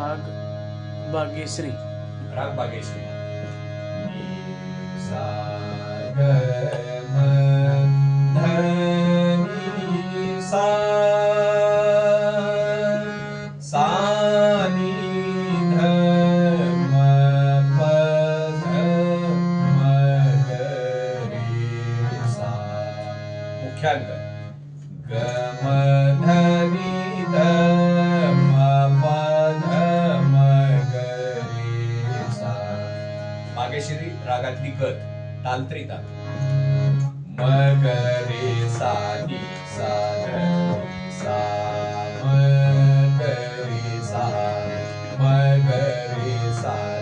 राग बागेश्री. राग बागेश्री. सा ग सा मुख्यांक गमधनी माहेश्वरी रागातली गत तांत्रिता मग रे सा सा सा मग रे सा मग रे सा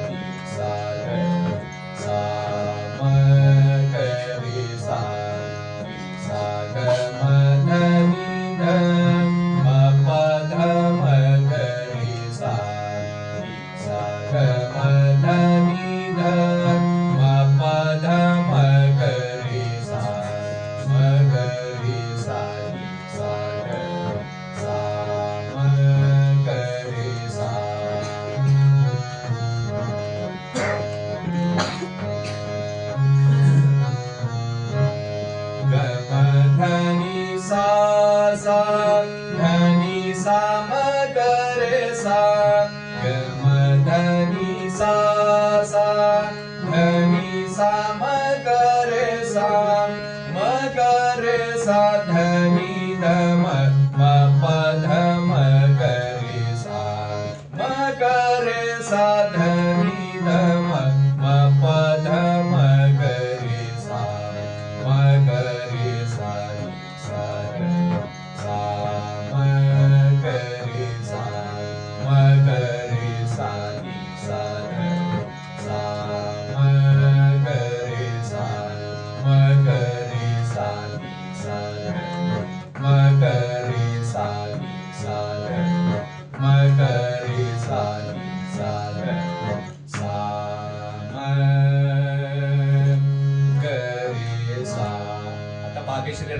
sadhana.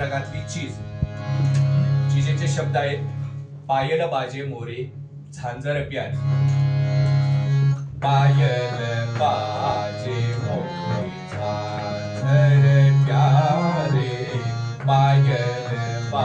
घातली चीज. चिजेचे शब्द आहेत पायल बाजे मोरे झांजर प्यार. पायल बाजे मोरे झांजर प्यारे. पायल बा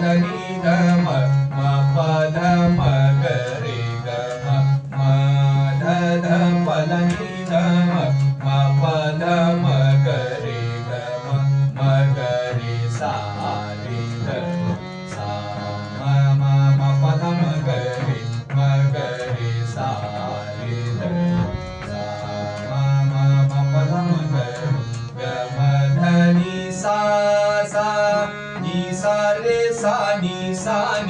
ी दम मा पद मरे गलगी दम मा पद मरे गे सारे गरे मगरे सा ध